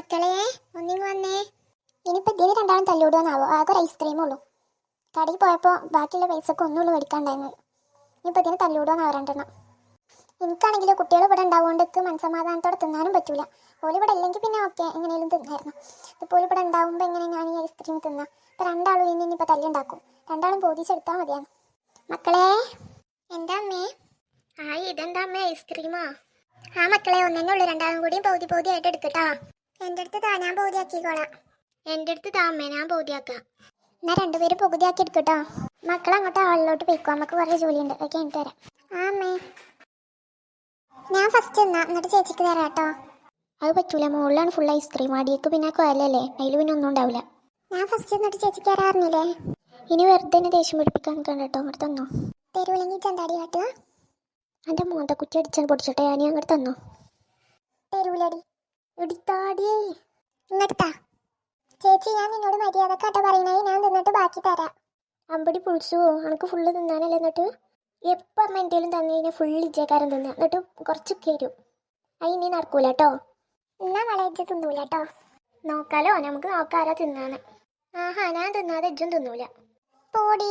മക്കളെ ഒന്നിങ്ങ് വന്നേ. ഇനിയിപ്പോൾ ഇതിന് രണ്ടാളും തല്ലൂടുമെന്നാവോ ആകെ ഒരു ഐസ്ക്രീമേ ഉള്ളൂ കടയിൽ പോയപ്പോൾ ബാക്കിയുള്ള പൈസക്ക് ഒന്നുള്ളൂ മേടിക്കാണ്ടായിരുന്നു ഇനിയിപ്പോൾ ഇതിന് തല്ലൂടുമെന്നാ രണ്ടെണ്ണം. എനിക്കാണെങ്കിലും കുട്ടികൾ ഇവിടെ ഉണ്ടാവുകൊണ്ട് എനിക്ക് മനസമാധാനത്തോടെ തിന്നാനും പറ്റൂല. ഓൽ ഇവിടെ ഇല്ലെങ്കിൽ പിന്നെ ഓക്കെ എങ്ങനെയും തിന്നായിരുന്നു. ഇപ്പോൾ ഇവിടെ ഉണ്ടാവുമ്പോൾ എങ്ങനെ ഞാൻ ഈ ഐസ്ക്രീം തിന്നാം? ഇപ്പം രണ്ടാളും ഇനി ഇനിയിപ്പോൾ തല്ലുണ്ടാക്കും. രണ്ടാളും ബോധിച്ചെടുത്താൽ മതിയാണ് മക്കളെ എന്താ അമ്മേ? ആ ഇതെന്താ അമ്മേ ഐസ്ക്രീമാ? ആ മക്കളെ ഒന്നെ ഉള്ളു. രണ്ടാളും കൂടിയും പൗതി പൗതിയായിട്ട് എടുക്കട്ടാ എന്റെ അടുത്ത് താ ഞാൻ പൗതിയാക്കിക്കോളാം എന്റെ അടുത്ത് താ അമ്മേ ഞാൻ പൗതിയാക്കാം എന്നാ രണ്ടുപേരും പകുതിയാക്കി എടുക്കട്ടോ. മക്കൾ അങ്ങോട്ട് ആളിലോട്ട് പോയിക്കോ. നമുക്ക് കുറേ ജോലിയുണ്ട്. ഒക്കെ എനിക്ക് തരാം ആ അമ്മേ. ഞാൻ ഫസ്റ്റ് എന്നാ എന്നിട്ട് ചേച്ചിക്ക് തരാം കേട്ടോ. അത് പറ്റൂല. മുകളിലാണ് ഫുൾ ഐസ്ക്രീം അടിയേക്ക് പിന്നെ കൊയലല്ലേ? അതിൽ പിന്നെ ഒന്നും ഉണ്ടാവില്ല ഞാൻ ഫസ്റ്റ് എന്നിട്ട് ചേച്ചിക്ക് തരാറില്ലേ ഇനി വെറുതെ എന്നെ ദേഷ്യം പിടിപ്പിക്കാൻ കണ്ടോ അങ്ങോട്ട് തന്നോ? തരൂല്ലെങ്കിൽ ചന്താടി കാട്ടുക? എന്റെ മോന്ത കുറ്റി അടിച്ചാൽ പൊടിച്ചോട്ടെ ഞാൻ അങ്ങോട്ട് തന്നോ? തരൂലടി. എടുത്താടിയേ ഇങ്ങട്ടാ ചേച്ചി ഞാൻ നിന്നോട് മര്യാദക്കാട്ട പറയണേ. ഞാൻ തിന്നിട്ട് ബാക്കി തരാം. അമ്പടി പുളിച്ചു എനിക്ക് ഫുള്ള് തിന്നാനല്ലേ എന്നിട്ട്? എപ്പം അമ്മ എന്തേലും തന്നു കഴിഞ്ഞാൽ ഫുള്ള് ഇജ്ജക്കാരൻ തിന്നുക എന്നിട്ട് കുറച്ച് കയറും അത് ഇനി നടക്കൂല കേട്ടോ എന്നാ വളയച്ച് തിന്നൂല കേട്ടോ നോക്കാലോ. നമുക്ക് നോക്കാരാ തിന്നാന്ന്. ആഹാ ഞാൻ തിന്നാതെ ഇജ്ജും തിന്നൂല. പോടി.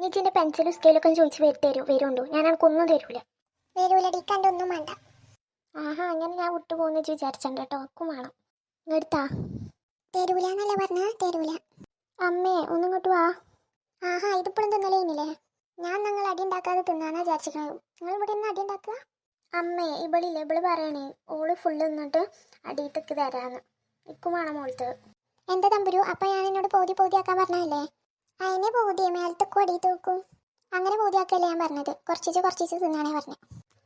നീ ചിന്റെ പെൻസിലും സ്കെയിലൊക്കെ ചോദിച്ച് തരൂ വരുണ്ടോ ഞാൻ എനിക്കൊന്നും തരൂല. വരൂലടി കണ്ടൊന്നും വേണ്ട. ആഹാ അങ്ങനെ ഞാൻ വിട്ടു പോകുന്ന വിചാരിച്ചണ്ട കേട്ടോ. ഒക്കെ വേണം. എടുത്താ. തരൂല എന്നല്ല പറഞ്ഞ? തരൂല അമ്മേ ഒന്നും ഇങ്ങോട്ട് വാ. ആഹാ ഇതിപ്പോഴും തിന്നലേ ഇനില്ലേ ഞാൻ നിങ്ങൾ അടി ഉണ്ടാക്കാതെ തിന്നാന്നാ വിചാരിച്ചിരിക്കണത്. നിങ്ങൾ ഇവിടെ നിന്ന് അടി ഉണ്ടാക്കുക? അമ്മേ ഇവളില്ലേ ഇവൾ പറയണേ ഓൾ ഫുള്ള് നിന്നിട്ട് അടിയിട്ടൊക്കെ തരാന്ന്. ഇക്കും വേണം മോളത്ത് എന്താ തമ്പുരു അപ്പൊ ഞാൻ എന്നോട് പോതി പോതിയാക്കാൻ പറഞ്ഞല്ലേ അതിനെ പോതിയെ മേലത്തേക്കും അടിയിട്ട് വെക്കും അങ്ങനെ പോതിയാക്കല്ലേ ഞാൻ പറഞ്ഞത്. കുറച്ചിച്ച് കുറച്ചിച്ച് തിന്നാനേ പറഞ്ഞു.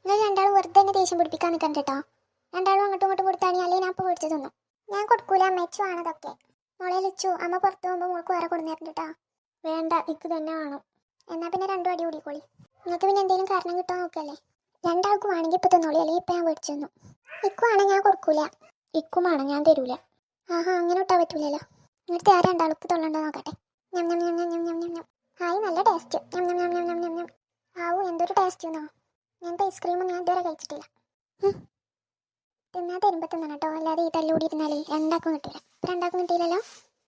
നിങ്ങൾ രണ്ടാളും വെറുതെ തന്നെ ദേഷ്യം പിടിപ്പിക്കാൻ നിൽക്കണ്ട കേട്ടോ. രണ്ടാളും അങ്ങോട്ടും ഇങ്ങോട്ടും കൊടുത്താണ് അല്ലെങ്കിൽ ഞാൻ ഇപ്പോൾ മേടിച്ചു തിന്നു ഞാൻ കൊടുക്കൂല മെച്ചു ആണ് മോളെ ലിച്ചു അമ്മ പുറത്ത് പോകുമ്പോൾ മോൾക്ക് വേറെ കൊടുന്നേരുണ്ട് കേട്ടോ വേണ്ട ഇക്ക് തന്നെ വേണം എന്നാൽ പിന്നെ രണ്ടു അടി കൂടിക്കോളി നിങ്ങൾക്ക് പിന്നെ എന്തെങ്കിലും കാരണം കിട്ടാൻ നോക്കല്ലേ രണ്ടാൾക്കും ആണെങ്കിൽ ഇപ്പൊ തന്നോളി അല്ലെങ്കിൽ ഇപ്പൊ ഞാൻ മേടിച്ചു തന്നു ഇക്കുവാണെങ്കിൽ ഞാൻ കൊടുക്കൂല ഇക്കുമാണ് ഞാൻ തരൂല ആഹാ അങ്ങനെ വിട്ടാൻ പറ്റൂലല്ലോ ഇവിടുത്തെ ആ രണ്ടാൾക്ക് തൊള്ളണ്ടോ നോക്കട്ടെ ഹായ് നല്ല ടേസ്റ്റ് ഞം ഞം ഞം ഞം ഞം ഞം ആവൂ എന്തൊരു ടേസ്റ്റ് എന്നോ ഇങ്ങനത്തെ ഐസ്ക്രീമും ഞാൻ ഇതുവരെ കഴിച്ചിട്ടില്ല തിന്നാ തരുമ്പോ തിന്നണം കേട്ടോ അല്ലാതെ ഈ തല്ലൂടി ഇരുന്നാലേ രണ്ടാക്കും കിട്ടില്ല രണ്ടാക്കും കിട്ടിയില്ലല്ലോ?